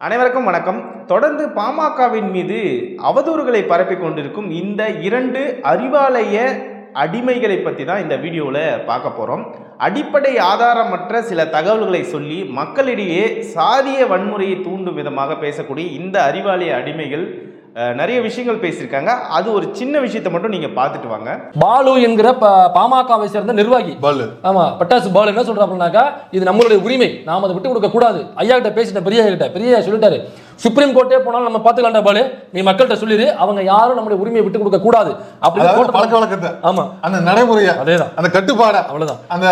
அனைவருக்கும் வணக்கம். தொடர்ந்து பாமகவின் மீது அவதூறுகளை பரப்பி கொண்டிருக்கும் இந்த இரண்டு அறிவாலய அடிமைகளை பற்றி தான் இந்த வீடியோவில் பார்க்க போகிறோம் அடிப்படை ஆதாரமற்ற சில தகவல்களை சொல்லி மக்களிடையே சாதிய வன்முறையை தூண்டும் விதமாக பேசக்கூடிய இந்த அறிவாலய அடிமைகள் நிறைய விஷயங்கள் பேசியிருக்காங்க. அது ஒரு சின்ன விஷயத்தை மட்டும் நீங்கள் பார்த்துட்டு வாங்க. பாலு என்கிற ப- பாமகவை சேர்ந்த நிர்வாகி. பாலு. ஆமா பட்டாசு பாலு என்ன சொல்றா அப்படின்னாக்கா இது நம்மளுடைய உரிமை. நாம அதை விட்டு கொடுக்க கூடாது. ஐயா கிட்ட பேசிட்டேன் பெரிய கிட்ட. பெரிய சொல்லிட்டாரு சுப்ரீம் கோர்ட்டே போனாலும் நம்ம பார்த்துக்கலாம்டா பாலு. நீ மக்கள்கிட்ட சொல்லிடு அவங்க யாரும் நம்மளுடைய உரிமையை விட்டு கொடுக்க கூடாது. கோர்ட்டு- பழக்க வழக்கத்தை. ஆமா. அந்த நடைமுறைய அதேதான். அந்த கட்டுப்பாட அவ்வளவுதான். அந்த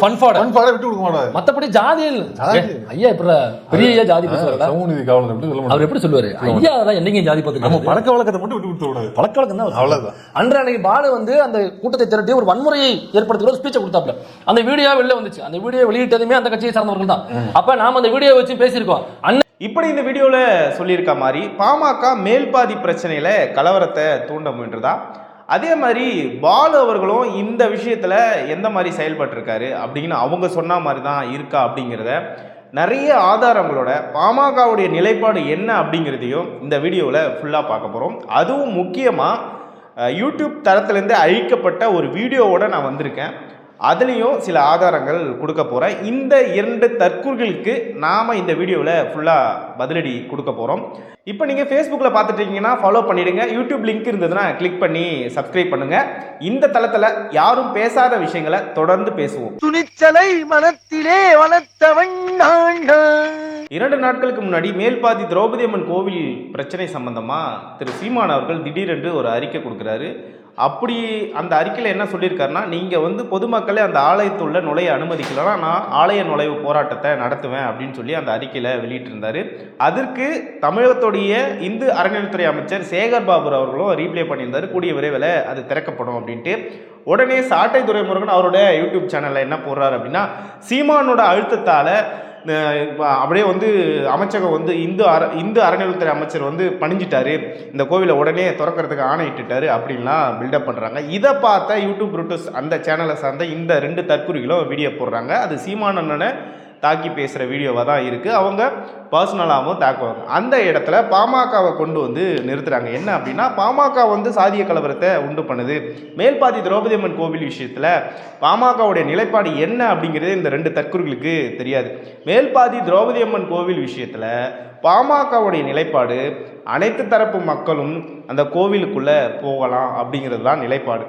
ஃபன்ஃபாட பண்பாடை விட்டு கொடுக்க மாட்டாரு. மத்தபடி ஜாதியில் ஐயா இப்ப பெரிய ஐயா ஜாதி பேசுறாருடா சமூக நீதி காவலர் எப்படி சொல்ல அவர் எப்படி சொல்லுவாரு? ஐயா அதெல்லாம் என்னைக்கும் ஜாதி நம்ம பார்த்து பழக்க வழக்கத்தை மட்டும் விட்டு கொடுத்து விடாது பழக்க வழக்கம் தான் அவ்வளவுதான். அன்று அன்னைக்கு பாலு வந்து அந்த கூட்டத்தை திரட்டி ஒரு வன்முறையை ஏற்படுத்துகிற ஒரு ஸ்பீச்சை கொடுத்தாப்ல அந்த வீடியோ வெளில வந்துச்சு. அந்த வீடியோ வெளியிட்டதுமே அந்த கட்சியை சார்ந்தவர்கள் தான். அப்ப நாம அந்த வீடியோ வச்சு பேசியிருக்கோம். அண்ணன் இப்படி இந்த வீடியோவில் சொல்லியிருக்க மாதிரி பாமக மேல்பாதி பிரச்சனையில் கலவரத்தை தூண்ட முயன்றதா? அதே மாதிரி பாலு அவர்களும் இந்த விஷயத்தில் எந்த மாதிரி செயல்பட்டிருக்காரு அப்படின்னு அவங்க சொன்ன மாதிரி தான் இருக்கா அப்படிங்கிறத நிறைய ஆதாரங்களோட பாமகவுடைய நிலைப்பாடு என்ன அப்படிங்கிறதையும் இந்த வீடியோவில் ஃபுல்லாக பார்க்க போகிறோம் அதுவும் முக்கியமாக யூடியூப் தரத்துலேருந்து அழிக்கப்பட்ட ஒரு வீடியோவோட நான் வந்திருக்கேன். அதுலேயும் சில ஆதாரங்கள் கொடுக்க போகிறேன் இந்த இரண்டு தற்கூர்களுக்கு நாம் இந்த வீடியோவில் ஃபுல்லாக பதிலடி கொடுக்க போகிறோம் இப்போ நீங்கள் ஃபேஸ்புக்கில் பார்த்துட்டு இருக்கீங்கன்னா ஃபாலோ பண்ணிடுங்க. யூடியூப் லிங்க் இருந்ததுன்னா கிளிக் பண்ணி சப்ஸ்கிரைப் பண்ணுங்கள் இந்த தளத்தில் யாரும் பேசாத விஷயங்களை தொடர்ந்து பேசுவோம். துணிச்சலை மனத்திலே வளர்த்தவன் இரண்டு நாட்களுக்கு முன்னாடி மேல்பாதி திரௌபதி அம்மன் கோவில் பிரச்சனை சம்பந்தமாக திரு சீமான் அவர்கள் திடீரென்று ஒரு அறிக்கை கொடுக்குறாரு. அப்படி அந்த அறிக்கையில் என்ன சொல்லியிருக்காருன்னா நீங்கள் வந்து பொதுமக்களை அந்த ஆலயத்துள்ள நுழைய அனுமதிக்கலன்னா நான் ஆலய நுழைவு போராட்டத்தை நடத்துவேன் அப்படின்னு சொல்லி அந்த அறிக்கையில் வெளியிட்டிருந்தார். அதற்கு தமிழகத்துடைய இந்து அறநிலைத்துறை அமைச்சர் சேகர் பாபு அவர்களும் ரீப்ளே பண்ணியிருந்தார். கூடிய விரைவில் அது திறக்கப்படும் அப்படின்ட்டு. உடனே சாட்டை துரைமுருகன் அவரோட யூடியூப் சேனலில் என்ன போடுறாரு அப்படின்னா சீமானோட அழுத்தத்தால் அப்படியே வந்து அமைச்சகம் வந்து இந்து அற இந்து அறநிலையத்துறை அமைச்சர் வந்து பணிஞ்சிட்டாரு. இந்த கோவிலை உடனே திறக்கிறதுக்கு ஆணையிட்டுட்டாரு அப்படின்லாம் பில்டப் பண்ணுறாங்க இதை பார்த்த யூடியூப் ரூட்டஸ் அந்த சேனலை சார்ந்த இந்த ரெண்டு தற்குறிகளும் வீடியோ போடுறாங்க. அது சீமானண்ணனை தாக்கி பேசுகிற வீடியோவாக தான் இருக்குது அவங்க பர்சனலாகவும் தாக்குவாங்க. அந்த இடத்துல பாமகவை கொண்டு வந்து நிறுத்துகிறாங்க என்ன அப்படின்னா பாமக வந்து சாதிய கலவரத்தை உண்டு பண்ணுது. மேல்பாதி திரௌபதி அம்மன் கோவில் விஷயத்தில் பாமகவுடைய நிலைப்பாடு என்ன அப்படிங்கிறது இந்த ரெண்டு தற்கூர்களுக்கு தெரியாது. மேல்பாதி திரௌபதி அம்மன் கோவில் விஷயத்தில் பாமகவுடைய நிலைப்பாடு அனைத்து தரப்பு மக்களும் அந்த கோவிலுக்குள்ளே போகலாம் அப்படிங்கிறது தான் நிலைப்பாடு.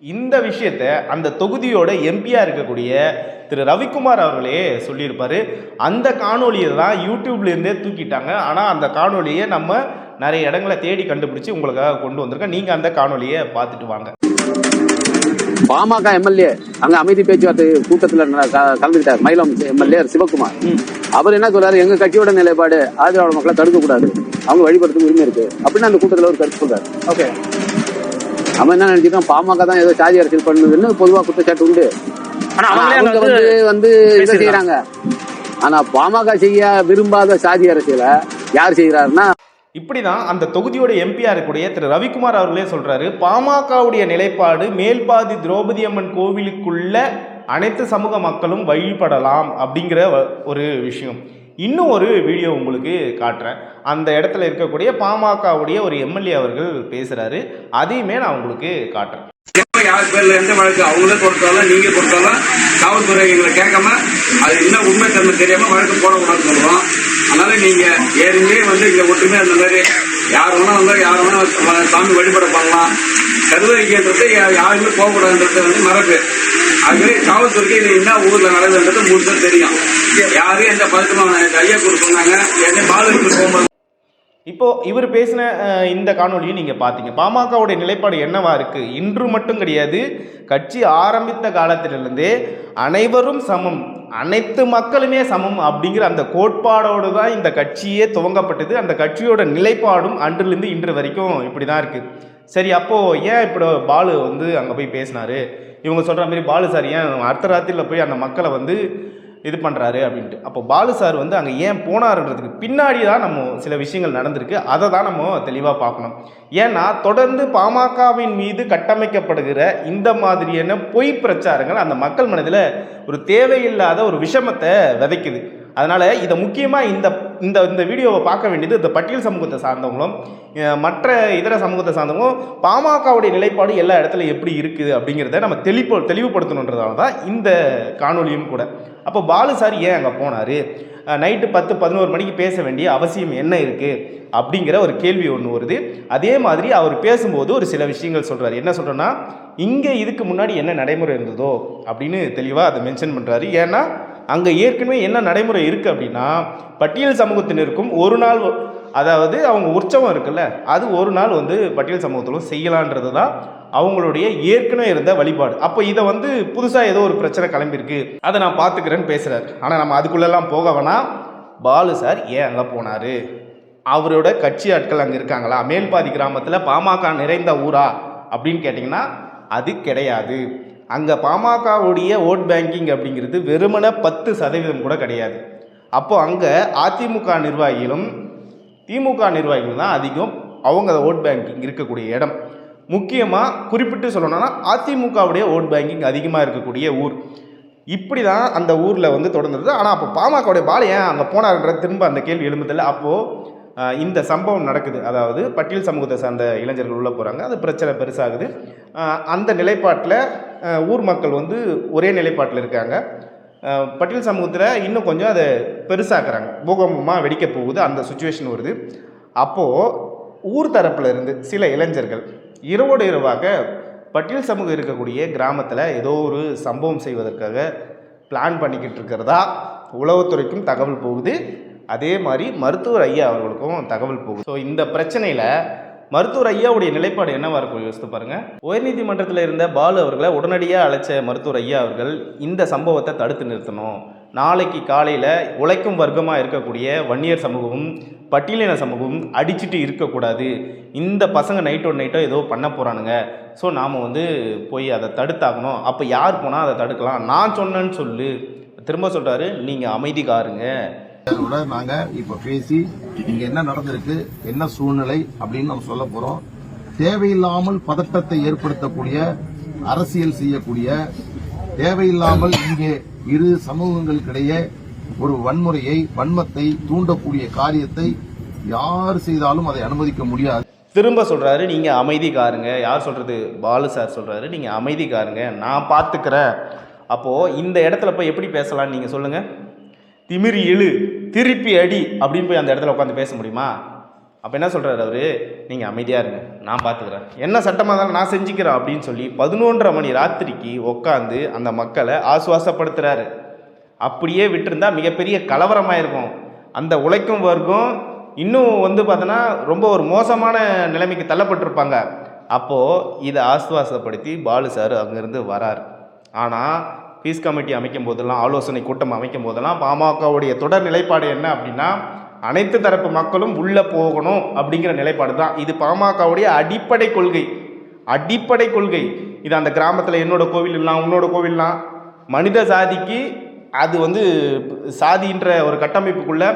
இந்த விஷயத்தை அந்த தொகுதியோட எம்பியா இருக்கக்கூடிய திரு. ரவிக்குமார் அவர்களே சொல்லியிருப்பாரு. அந்த காணொலியை தான் யூடியூப்ல இருந்தே தூக்கிட்டாங்க. ஆனால் அந்த காணொலியை நம்ம நிறைய இடங்களை தேடி கண்டுபிடிச்சு உங்களுக்காக கொண்டு வந்திருக்கேன் நீங்கள் அந்த காணொலியை பார்த்துட்டு வாங்க. பாமக எம்எல்ஏ அங்க அமைதி பேச்சுவார்த்தை கூட்டத்துல ந- க- கலந்துக்கிட்டார். மயிலம் எம்எல்ஏ சிவகுமார். அவர் என்ன சொல்றாரு? எங்க கட்சியோட நிலைப்பாடு ஆதரவாள மக்களை தடுக்க கூடாது அவங்க வழிபடுறதுக்கு உரிமை இருக்கு. அப்படின்னு அந்த கூட்டத்துல ஒரு கருத்து சொல்றாரு. ஓகே. அவன் என்ன நினைச்சிருக்கான் பாமக தான் ஏதோ சாதி அரசியல் பண்ணுதுன்னு பொதுவா குற்றச்சாட்டு உண்டு. அவங்க வந்து வந்து இதை. செய்யறாங்க. ஆனா பாமக செய்ய விரும்பாத சாதி அரசியலை யார் செய்யறாருன்னா இப்படி தான் அந்த தொகுதியோட எம்பியா இருக்கக்கூடிய திரு ரவிக்குமார் அவர்களே சொல்றாரு. பாமகவுடைய நிலைப்பாடு மேல்பாதி திரௌபதி அம்மன் கோவிலுக்குள்ள அனைத்து சமூக மக்களும் வழிபடலாம் அப்படிங்கிற ஒரு விஷயம். இன்னும் ஒரு வீடியோ உங்களுக்கு காட்டுறேன். அந்த இடத்துல இருக்கக்கூடிய பாமகவுடைய ஒரு எம்எல்ஏ அவர்கள் பேசுகிறாரு அதையுமே நான் உங்களுக்கு காட்டுறேன். எப்ப யார் பேர்ல எந்த வழக்கு? அவங்களே கொடுத்தாலும் நீங்க கொடுத்தாலும் காவல்துறை எங்களை கேட்காம அது என்ன உண்மை தன்மை தெரியாம வழக்கு போடக்கூடாதுன்னு சொல்றோம். அதனால நீங்க ஏற்கனவே வந்து இங்க ஒற்றுமை அந்த மாதிரி யார் வேணா வந்தா யார் வேணா வ- சாமி வழிபட பண்ணலாம் கருவறைக்குன்றது யாருமே போகக்கூடாதுன்றது வந்து மரபு ஆகவே காவல்துறைக்கு இது என்ன ஊர்ல நடக்குதுன்றது முழுசா தெரியும். யாரும் எந்த பதட்டமான ஐயா கொடுப்பாங்க என்ன பாலுக்கு போகும்போது. இப்போ இவர் பேசின இந்த காணொலியும் நீங்க பார்த்தீங்க பாமகவுடைய நிலைப்பாடு என்னவா இருக்கு? இன்று மட்டும் கிடையாது. கட்சி ஆரம்பித்த காலத்திலிருந்தே அனைவரும் சமம். அனைத்து மக்களுமே சமம் அப்படிங்கிற அந்த கோட்பாடோடு தான் இந்த கட்சியே துவங்கப்பட்டது. அந்த கட்சியோட நிலைப்பாடும் அன்றிலிருந்து இன்று வரைக்கும் இப்படி தான் இருக்கு. சரி அப்போது ஏன் இப்போ பாலு வந்து அங்கே போய் பேசினார்? இவங்க சொல்கிற மாதிரி பாலு சார் ஏன் அடுத்த ராத்திரியில் போய் அந்த மக்களை வந்து இது பண்ணுறாரு அப்படின்ட்டு. அப்போ பாலு சார் வந்து அங்கே ஏன் போனாருன்றதுக்கு பின்னாடி தான் நம்ம சில விஷயங்கள் நடந்திருக்கு. அதை தான் நம்ம தெளிவாக பார்க்கணும். ஏன்னா தொடர்ந்து பாமகவின் மீது கட்டமைக்கப்படுகிற இந்த மாதிரியான பொய் பிரச்சாரங்கள் அந்த மக்கள் மனதில் ஒரு தேவையில்லாத ஒரு விஷமத்தை விதைக்குது. அதனால் இதை முக்கியமாக இந்த இந்த இந்த வீடியோவை பார்க்க வேண்டியது இந்த பட்டியல் சமூகத்தை சார்ந்தவங்களும் மற்ற இதர சமூகத்தை சார்ந்தவங்களும் பாமகவுடைய நிலைப்பாடு எல்லா இடத்துல எப்படி இருக்குது அப்படிங்கிறத நம்ம தெளிப்பு தெளிவுபடுத்தணுன்றதால தான் இந்த காணொலியும் கூட. அப்போ பாலு சார் ஏன் அங்கே போனார்? நைட்டு பத்து பதினோரு மணிக்கு பேச வேண்டிய அவசியம் என்ன இருக்குது அப்படிங்கிற ஒரு கேள்வி ஒன்று வருது. அதே மாதிரி அவர் பேசும்போது ஒரு சில விஷயங்கள் சொல்கிறார் என்ன சொல்கிறேன்னா இங்கே இதுக்கு முன்னாடி என்ன நடைமுறை இருந்ததோ அப்படின்னு தெளிவாக அதை மென்ஷன் பண்ணுறாரு ஏன்னா அங்கே ஏற்கனவே என்ன நடைமுறை இருக்குது அப்படின்னா பட்டியல் சமூகத்தினருக்கும் ஒரு நாள் அதாவது அவங்க உற்சவம் இருக்குல்ல அது ஒரு நாள் வந்து பட்டியல் சமூகத்திலும் செய்யலான்றது தான் அவங்களுடைய ஏற்கனவே இருந்த வழிபாடு. அப்போ இதை வந்து புதுசாக ஏதோ ஒரு பிரச்சனை கிளம்பியிருக்கு. அதை நான் பார்த்துக்கிறேன்னு பேசுகிறார் ஆனால் நம்ம அதுக்குள்ளெல்லாம் போக வேணாம். பாலு சார் ஏன் அங்கே போனார்? அவரோட கட்சி ஆட்கள் அங்கே இருக்காங்களா? மேல்பாதி கிராமத்தில் பாமக நிறைந்த ஊரா? அப்படின்னு கேட்டிங்கன்னா அது கிடையாது. அங்கே பாமகவுடைய ஓட் பேங்கிங் அப்படிங்கிறது வெறுமனே பத்து சதவீதம் கூட கிடையாது. அப்போது அங்கே அதிமுக நிர்வாகிகளும் திமுக நிர்வாகிகள் தான் அதிகம் அவங்க ஓட் பேங்கிங் இருக்கக்கூடிய இடம். முக்கியமாக குறிப்பிட்டு சொல்லணும்னா அதிமுகவுடைய ஓட் பேங்கிங் அதிகமாக இருக்கக்கூடிய ஊர். இப்படி தான் அந்த ஊரில் வந்து தொடர்ந்தது. ஆனால் அப்போ பாமகவுடைய பால் ஏன் அங்கே போனார்ன்ற திரும்ப அந்த கேள்வி எழும்புதில்ல. அப்போது இந்த சம்பவம் நடக்குது. அதாவது பட்டியல் சமூகத்தை சார்ந்த இளைஞர்கள் உள்ளே போகிறாங்க அது பிரச்சனை பெருசாகுது. அந்த நிலைப்பாட்டில் ஊர் மக்கள் வந்து ஒரே நிலைப்பாட்டில் இருக்காங்க. பட்டியல் சமூகத்தில் இன்னும் கொஞ்சம் அதை பெருசாக்குறாங்க. பூகம்பமாக வெடிக்க போகுது அந்த சுச்சுவேஷன் வருது. அப்போது ஊர் தரப்பில் இருந்து சில இளைஞர்கள் இரவோடு இரவாக பட்டியல் சமூகம் இருக்கக்கூடிய கிராமத்தில் ஏதோ ஒரு சம்பவம் செய்வதற்காக பிளான் பண்ணிக்கிட்டு இருக்கிறதா உளவுத்துறைக்கும் தகவல் போகுது. அதே மாதிரி மருத்துவர் ஐயா அவர்களுக்கும் தகவல் போகுது. ஸோ இந்த பிரச்சனையில் மருத்துவர் ஐயாவுடைய நிலைப்பாடு என்னவா இருக்கும்? யோசித்து பாருங்க. உயர்நீதிமன்றத்தில் இருந்த பாலு அவர்களை உடனடியாக அழைச்ச மருத்துவர் ஐயா அவர்கள் இந்த சம்பவத்தை தடுத்து நிறுத்தணும். நாளைக்கு காலையில் உழைக்கும் வர்க்கமாக இருக்கக்கூடிய வன்னியர் சமூகமும் பட்டியலின சமூகமும் அடிச்சுட்டு இருக்கக்கூடாது. இந்த பசங்க நைட்டோ நைட்டோ ஏதோ பண்ண போகிறானுங்க ஸோ நாம் வந்து போய் அதை தடுத்தாகணும். அப்போ யார் போனால் அதை தடுக்கலாம்? நான் சொன்னேன்னு சொல்லு. திரும்ப சொல்கிறாரு நீங்கள் அமைதி காருங்க அதோட நாங்க இப்ப பேசி இங்க என்ன நடந்திருக்கு என்ன சூழ்நிலை அப்படின்னு நம்ம சொல்ல போறோம். தேவையில்லாமல் பதட்டத்தை ஏற்படுத்தக்கூடிய அரசியல் செய்யக்கூடிய தேவையில்லாமல் இங்கே இரு சமூகங்களுக்கிடையே ஒரு வன்முறையை வன்மத்தை தூண்டக்கூடிய காரியத்தை யார் செய்தாலும் அதை அனுமதிக்க முடியாது. திரும்ப சொல்கிறாரு நீங்கள் அமைதி காருங்க யார் சொல்கிறது பாலு சார் சொல்கிறாரு நீங்கள் அமைதி காருங்க நான் பார்த்துக்கிறேன் அப்போது இந்த இடத்துல போய் எப்படி பேசலாம்னு நீங்கள் சொல்லுங்கள் திமிரி இழு. திருப்பி அடி அப்படின்னு போய் அந்த இடத்துல உட்காந்து பேச முடியுமா? அப்போ என்ன சொல்கிறாரு அவர்? நீங்கள் அமைதியாக இருங்க நான் பார்த்துக்கிறேன் என்ன சட்டமாக இருந்தாலும் நான் செஞ்சுக்கிறேன் அப்படின்னு சொல்லி பதினொன்றரை மணி ராத்திரிக்கு உட்காந்து அந்த மக்களை ஆசுவாசப்படுத்துகிறாரு அப்படியே விட்டுருந்தா மிகப்பெரிய கலவரமாக இருக்கும் அந்த உழைக்கும் வர்க்கம் இன்னும் வந்து பார்த்தோன்னா ரொம்ப ஒரு மோசமான நிலைமைக்கு தள்ளப்பட்டிருப்பாங்க. அப்போது இதை ஆசுவாசப்படுத்தி பாலு சார் அங்கேருந்து வரார். ஆனால் பீஸ் கமிட்டி அமைக்கும் போதெல்லாம் ஆலோசனை கூட்டம் அமைக்கும் போதெல்லாம் பாமகவுடைய தொடர் நிலைப்பாடு என்ன அப்படின்னா அனைத்து தரப்பு மக்களும் உள்ளே போகணும் அப்படிங்கிற நிலைப்பாடு தான் இது பாமகவுடைய அடிப்படை கொள்கை. அடிப்படை கொள்கை. இது அந்த கிராமத்தில் என்னோட கோவில் இல்லாம் உன்னோட கோவில்லாம் மனித சாதிக்கு அது வந்து சாதின்ற ஒரு கட்டமைப்புக்குள்ளே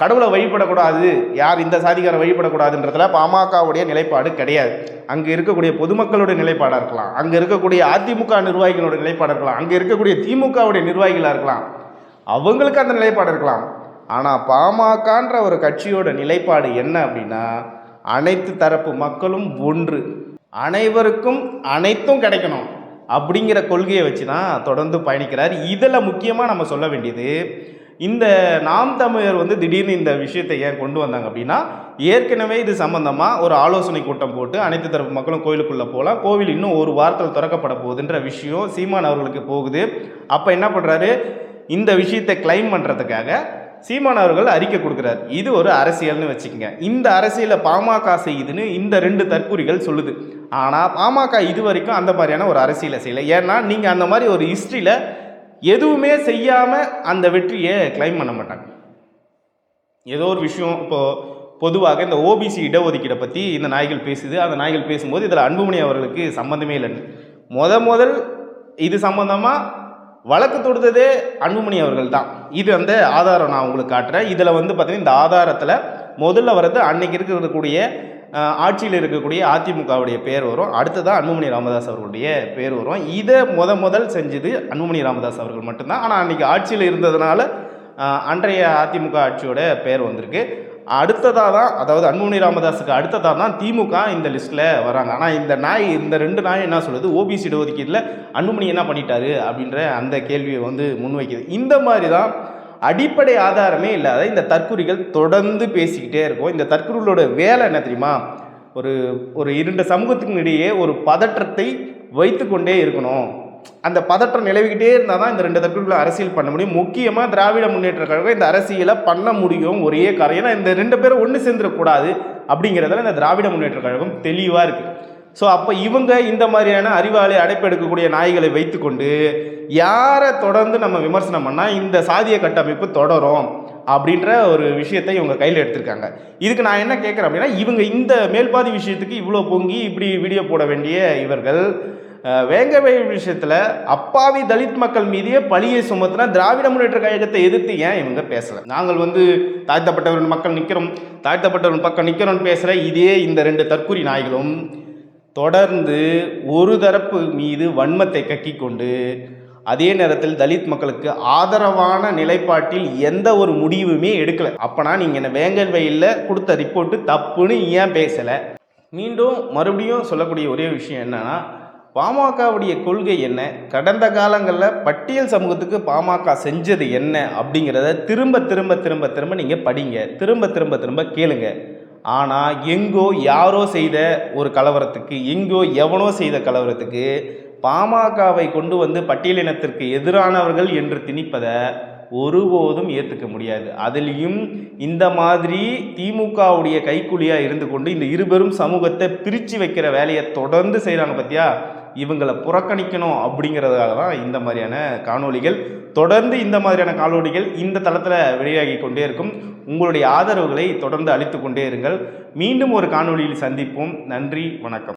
கடவுளை வழிபடக்கூடாது யார் இந்த சாதிக்காரை வழிபடக்கூடாதுன்றதுல பாமகவுடைய நிலைப்பாடு கிடையாது. அங்கே இருக்கக்கூடிய பொதுமக்களுடைய நிலைப்பாடாக இருக்கலாம் அங்கே இருக்கக்கூடிய அதிமுக நிர்வாகிகளோட நிலைப்பாடாக இருக்கலாம் அங்கே இருக்கக்கூடிய திமுகவுடைய நிர்வாகிகளாக இருக்கலாம். அவங்களுக்கு அந்த நிலைப்பாடு இருக்கலாம். ஆனால் பாமகன்ற ஒரு கட்சியோட நிலைப்பாடு என்ன அப்படின்னா அனைத்து தரப்பு மக்களும் ஒன்று அனைவருக்கும் அனைத்தும் கிடைக்கணும் அப்படிங்கிற கொள்கையை வச்சு தான் தொடர்ந்து பயணிக்கிறார். இதில் முக்கியமாக நம்ம சொல்ல வேண்டியது இந்த நாம் தமிழர் வந்து திடீர்னு இந்த விஷயத்தை ஏன் கொண்டு வந்தாங்க அப்படின்னா ஏற்கனவே இது சம்பந்தமாக ஒரு ஆலோசனை கூட்டம் போட்டு அனைத்து தரப்பு மக்களும் கோயிலுக்குள்ளே போகலாம். கோவில் இன்னும் ஒரு வாரத்தில் திறக்கப்பட போகுதுன்ற விஷயம் சீமான் அவர்களுக்கு போகுது. அப்போ என்ன பண்ணுறாரு இந்த விஷயத்தை கிளைம் பண்ணுறதுக்காக சீமான் அவர்கள் அறிக்கை கொடுக்குறாரு. இது ஒரு அரசியல்னு வச்சுக்கோங்க. இந்த அரசியலை பாமக செய்யுதுன்னு இந்த ரெண்டு தற்கூறிகள் சொல்லுது. ஆனால் பாமக இது வரைக்கும் அந்த மாதிரியான ஒரு அரசியலை செய்யலை. ஏன்னா நீங்கள் அந்த மாதிரி ஒரு ஹிஸ்ட்ரியில் எதுவுமே செய்யாமல் அந்த வெற்றியை கிளைம் பண்ண மாட்டாங்க. ஏதோ ஒரு விஷயம் இப்போது பொதுவாக இந்த ஓபிசி இடஒதுக்கீடை பற்றி இந்த நாய்கள் பேசுது. அந்த நாய்கள் பேசும்போது இதில் அன்புமணி அவர்களுக்கு சம்மந்தமே இல்லைன்னு முத முதல் இது சம்மந்தமாக வழக்கு தொடுத்ததே அன்புமணி அவர்கள் தான். இது அந்த ஆதாரம் நான் உங்களுக்கு காட்டுறேன். இதில் வந்து பார்த்தீங்கன்னா இந்த ஆதாரத்தில் முதல்ல வர்றது அன்னைக்கு இருக்கக்கூடிய ஆட்சியில் இருக்கக்கூடிய அதிமுகவுடைய பேர் வரும் அடுத்ததான் அன்புமணி ராமதாஸ் அவர்களுடைய பேர் வரும் இதை முத முதல் செஞ்சது அன்புமணி ராமதாஸ் அவர்கள் மட்டும்தான். ஆனால் அன்றைக்கி ஆட்சியில் இருந்ததுனால அன்றைய அதிமுக ஆட்சியோட பெயர் வந்திருக்கு. அடுத்ததாக தான் அதாவது அன்புமணி ராமதாஸுக்கு அடுத்ததாக தான் திமுக இந்த லிஸ்ட்டில் வராங்க. ஆனால் இந்த நாய் இந்த ரெண்டு நாய் என்ன சொல்லுது? ஓபிசி இடஒதுக்கீட்டில் அன்புமணி என்ன பண்ணிட்டாரு? அப்படின்ற அந்த கேள்வியை வந்து முன்வைக்குது. இந்த மாதிரி தான் அடிப்படை ஆதாரமே இல்லாத இந்த தற்குறிகள் தொடர்ந்து பேசிக்கிட்டே இருக்கும். இந்த தற்குறிகளோட வேலை என்ன தெரியுமா? ஒரு ஒரு இரண்டு சமூகத்துக்கு இடையே ஒரு பதற்றத்தை வைத்துக்கொண்டே இருக்கணும். அந்த பதற்றம் நிலவிக்கிட்டே இருந்தால் தான் இந்த ரெண்டு தற்குறிகளை அரசியல் பண்ண முடியும். முக்கியமாக திராவிட முன்னேற்ற கழகம் இந்த அரசியலை பண்ண முடியும் ஒரே காரணம். ஏன்னா இந்த ரெண்டு பேரும் ஒன்று சேர்ந்துடக்கூடாது அப்படிங்கிறதுல இந்த திராவிட முன்னேற்ற கழகம் தெளிவாக இருக்குது ஸோ அப்போ இவங்க இந்த மாதிரியான அறிவாளி அடைப்பெடுக்கக்கூடிய நாய்களை வைத்துக்கொண்டு யாரை தொடர்ந்து நம்ம விமர்சனம் பண்ணால் இந்த சாதிய கட்டமைப்பு தொடரும் அப்படின்ற ஒரு விஷயத்தை இவங்க கையில் எடுத்திருக்காங்க. இதுக்கு நான் என்ன கேட்குறேன் அப்படின்னா இவங்க இந்த மேல்பாதி விஷயத்துக்கு இவ்வளோ பொங்கி இப்படி வீடியோ போட வேண்டிய இவர்கள் வேங்கவை விஷயத்தில் அப்பாவி தலித் மக்கள் மீதே பழியை சுமத்தினா திராவிட முன்னேற்ற கழகத்தை எதிர்த்து ஏன் இவங்க பேசலை? நாங்கள் வந்து தாழ்த்தப்பட்டவர்கள் மக்கள் நிற்கிறோம் தாழ்த்தப்பட்டவர்கள் பக்கம் நிற்கிறோம்னு பேசுகிற இதே இந்த ரெண்டு தற்கூரி நாய்களும் தொடர்ந்து ஒரு தரப்பு மீது வன்மத்தை கக்கிக் கொண்டு அதே நேரத்தில் தலித் மக்களுக்கு ஆதரவான நிலைப்பாட்டில் எந்த ஒரு முடிவுமே எடுக்கலை. அப்பனா நீங்கள் என்ன வேங்கல் வயலில் கொடுத்த ரிப்போர்ட்டு தப்புன்னு ஏன் பேசலை? மீண்டும் மறுபடியும் சொல்லக்கூடிய ஒரே விஷயம் என்னன்னா பாமகவுடைய கொள்கை என்ன? கடந்த காலங்களில் பட்டியல் சமூகத்துக்கு பாமக செஞ்சது என்ன அப்படிங்கிறத திரும்ப திரும்ப திரும்ப திரும்ப நீங்கள் படிங்க. திரும்ப திரும்ப திரும்ப கேளுங்க. ஆனால் எங்கோ யாரோ செய்த ஒரு கலவரத்துக்கு எங்கோ எவனோ செய்த கலவரத்துக்கு பாமகவை கொண்டு வந்து பட்டியலினத்திற்கு எதிரானவர்கள் என்று திணிப்பதை ஒருபோதும் ஏற்றுக்க முடியாது. அதுலேயும் இந்த மாதிரி திமுகவுடைய கைக்குழியாக இருந்து கொண்டு இந்த இருபெரும் சமூகத்தை பிரித்து வைக்கிற வேலையை தொடர்ந்து செய்கிறாங்க பார்த்தியா இவங்களை புறக்கணிக்கணும் அப்படிங்கிறதுக்காக தான் இந்த மாதிரியான காணொளிகள். தொடர்ந்து இந்த மாதிரியான காணொலிகள் இந்த தளத்தில் வெளியாகி கொண்டே இருக்கும். உங்களுடைய ஆதரவுகளை தொடர்ந்து அளித்து கொண்டே இருங்கள். மீண்டும் ஒரு காணொளியில் சந்திப்போம். நன்றி வணக்கம்.